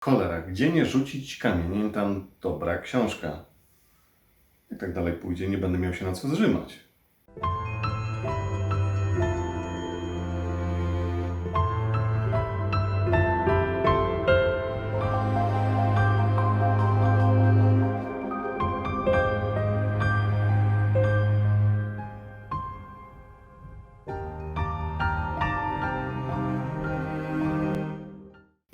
Cholera, gdzie nie rzucić kamieniem, tam dobra książka. Jak tak dalej pójdzie, nie będę miał się na co zrzymać.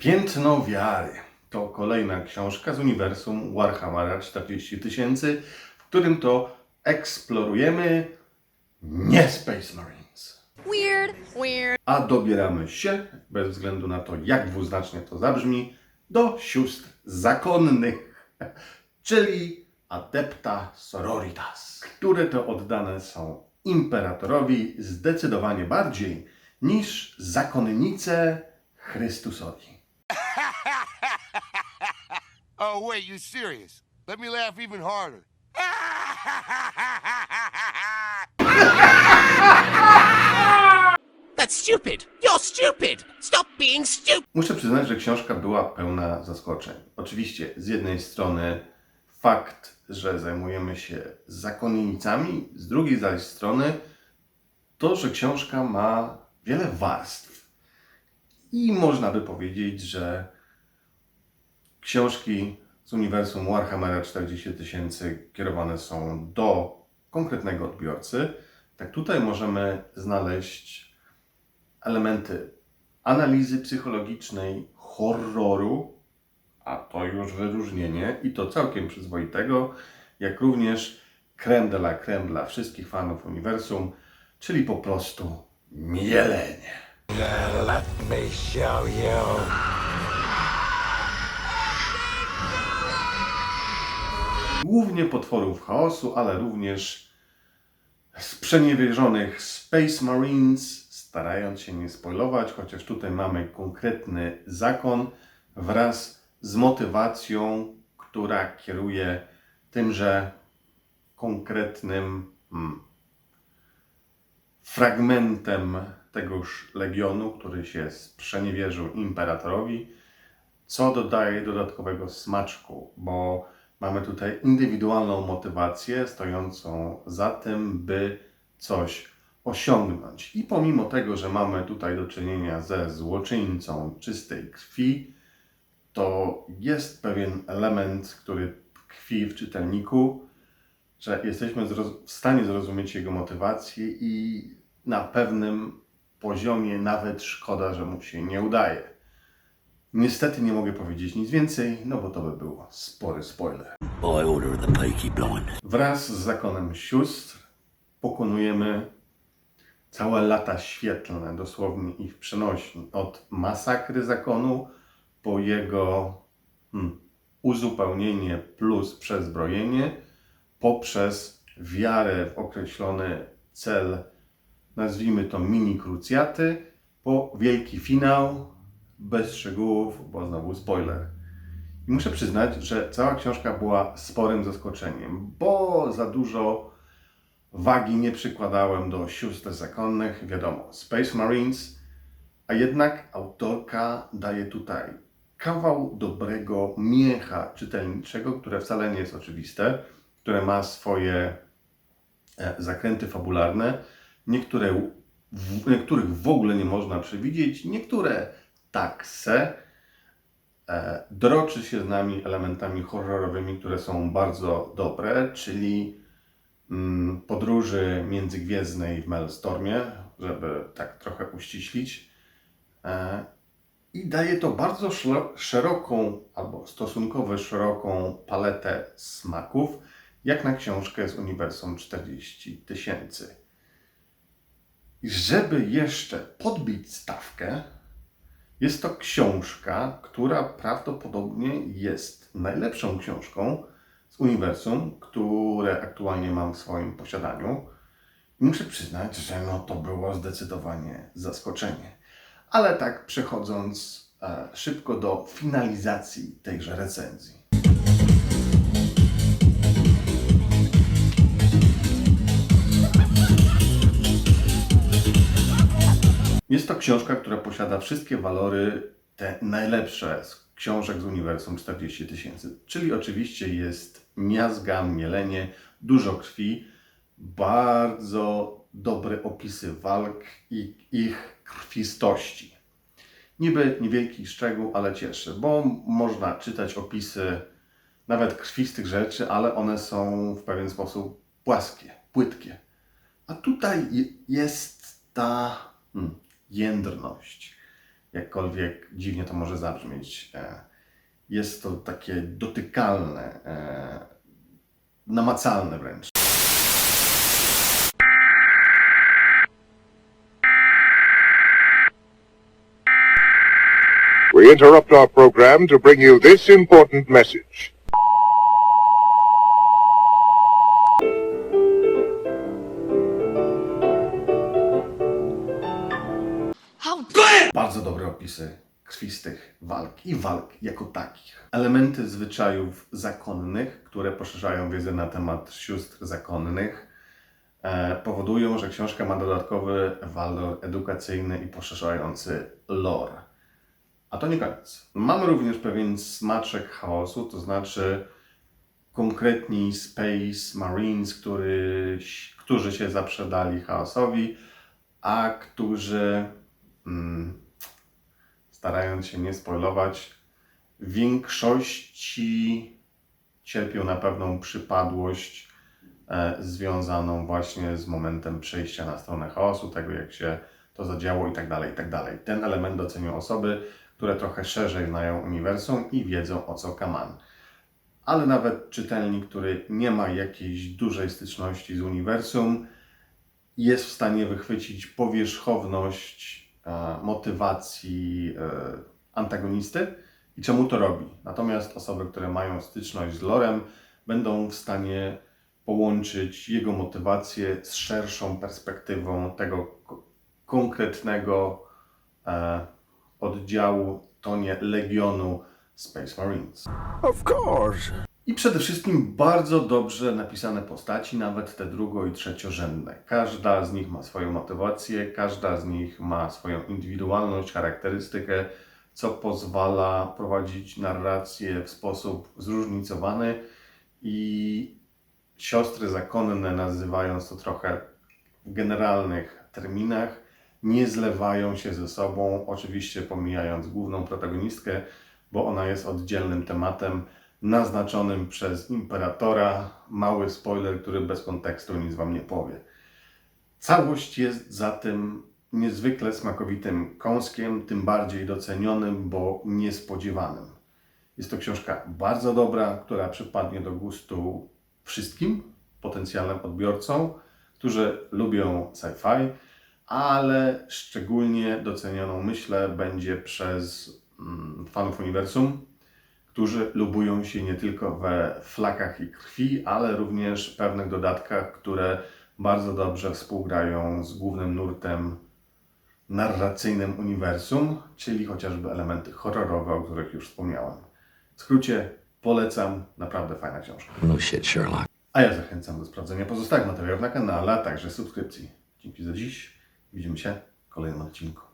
Piętno wiary to kolejna książka z uniwersum Warhammera 40 tysięcy, w którym to eksplorujemy nie Space Marines, Weird, weird. a dobieramy się, bez względu na to jak dwuznacznie to zabrzmi, do sióstr zakonnych, czyli Adepta Sororitas, które to oddane są imperatorowi zdecydowanie bardziej niż zakonnice Chrystusowi. Oh, wait, you serious? Let me laugh even harder. That's stupid. You're stupid. Stop being stupid. Muszę przyznać, że książka była pełna zaskoczeń. Oczywiście, z jednej strony fakt, że zajmujemy się zakonnicami, z drugiej zaś strony to, że książka ma wiele warstw. I można by powiedzieć, że książki z uniwersum Warhammera 40 tysięcy kierowane są do konkretnego odbiorcy. Tak tutaj możemy znaleźć elementy analizy psychologicznej, horroru, a to już wyróżnienie i to całkiem przyzwoitego, jak również creme de dla wszystkich fanów uniwersum, czyli po prostu mielenie. Let me show you. Głównie potworów chaosu, ale również sprzeniewierzonych Space Marines, starając się nie spoilować, chociaż tutaj mamy konkretny zakon wraz z motywacją, która kieruje tymże konkretnym hmm, fragmentem tegoż legionu, który się sprzeniewierzył imperatorowi, co dodaje dodatkowego smaczku, bo mamy tutaj indywidualną motywację stojącą za tym, by coś osiągnąć. I pomimo tego, że mamy tutaj do czynienia ze złoczyńcą czystej krwi, to jest pewien element, który tkwi w czytelniku, że jesteśmy w stanie zrozumieć jego motywację i na pewnym poziomie nawet szkoda, że mu się nie udaje. Niestety nie mogę powiedzieć nic więcej, no bo to by był spory spoiler. Wraz z zakonem sióstr pokonujemy całe lata świetlne, dosłownie i w przenośni. Od masakry zakonu po jego hmm, uzupełnienie plus przezbrojenie, poprzez wiarę w określony cel, nazwijmy to mini krucjaty, po wielki finał, bez szczegółów, bo znowu spoiler. I muszę przyznać, że cała książka była sporym zaskoczeniem, bo za dużo wagi nie przykładałem do sióstr zakonnych, wiadomo, Space Marines, a jednak autorka daje tutaj kawał dobrego miecha czytelniczego, które wcale nie jest oczywiste, które ma swoje e, zakręty fabularne, niektóre, niektórych w ogóle nie można przewidzieć, niektóre tak se, e, droczy się z nami elementami horrorowymi, które są bardzo dobre, czyli mm, podróży międzygwiezdnej w Maelstormie, żeby tak trochę uściślić. E, I daje to bardzo szeroką, albo stosunkowo szeroką paletę smaków, jak na książkę z uniwersum 40 tysięcy. Żeby jeszcze podbić stawkę, jest to książka, która prawdopodobnie jest najlepszą książką z uniwersum, które aktualnie mam w swoim posiadaniu. I muszę przyznać, że no to było zdecydowanie zaskoczenie. Ale tak przechodząc e, szybko do finalizacji tejże recenzji. Jest to książka, która posiada wszystkie walory te najlepsze, z książek z uniwersum 40 tysięcy. Czyli oczywiście jest miazga, mielenie, dużo krwi, bardzo dobre opisy walk i ich krwistości. Niby niewielki szczegół, ale cieszy, bo można czytać opisy nawet krwistych rzeczy, ale one są w pewien sposób płaskie, płytkie. A tutaj je- jest ta hmm, jędrność, jakkolwiek dziwnie to może zabrzmieć. E, Jest to takie dotykalne, e, namacalne wręcz. We interrupt our program to bring you this important message. Opisy krwistych walk i walk jako takich. Elementy zwyczajów zakonnych, które poszerzają wiedzę na temat sióstr zakonnych, e, powodują, że książka ma dodatkowy walor edukacyjny i poszerzający lore. A to nie koniec. Mamy również pewien smaczek chaosu, to znaczy konkretni Space Marines, który, którzy się zaprzedali chaosowi, a którzy, mm, starając się nie spoilować, w większości cierpią na pewną przypadłość e, związaną właśnie z momentem przejścia na stronę chaosu, tego jak się to zadziało i tak dalej, i tak dalej. Ten element docenią osoby, które trochę szerzej znają uniwersum i wiedzą o co kaman. Ale nawet czytelnik, który nie ma jakiejś dużej styczności z uniwersum, jest w stanie wychwycić powierzchowność motywacji e, antagonisty i czemu to robi. Natomiast osoby, które mają styczność z lorem, będą w stanie połączyć jego motywację z szerszą perspektywą tego ko- konkretnego e, oddziału, to nie legionu Space Marines. Of course. I przede wszystkim bardzo dobrze napisane postaci, nawet te drugo- i trzeciorzędne. Każda z nich ma swoją motywację, każda z nich ma swoją indywidualność, charakterystykę, co pozwala prowadzić narrację w sposób zróżnicowany i siostry zakonne, nazywając to trochę w generalnych terminach, nie zlewają się ze sobą, oczywiście pomijając główną protagonistkę, bo ona jest oddzielnym tematem naznaczonym przez imperatora. Mały spoiler, który bez kontekstu nic wam nie powie. Całość jest zatem niezwykle smakowitym kąskiem, tym bardziej docenionym, bo niespodziewanym. Jest to książka bardzo dobra, która przypadnie do gustu wszystkim potencjalnym odbiorcom, którzy lubią sci-fi, ale szczególnie docenioną myślę będzie przez mm, fanów uniwersum, którzy lubują się nie tylko we flakach i krwi, ale również pewnych dodatkach, które bardzo dobrze współgrają z głównym nurtem narracyjnym uniwersum, czyli chociażby elementy horrorowe, o których już wspomniałem. W skrócie polecam, naprawdę fajna książka. No shit, Sherlock. A ja zachęcam do sprawdzenia pozostałych materiałów na kanale, a także subskrypcji. Dzięki za dziś. Widzimy się w kolejnym odcinku.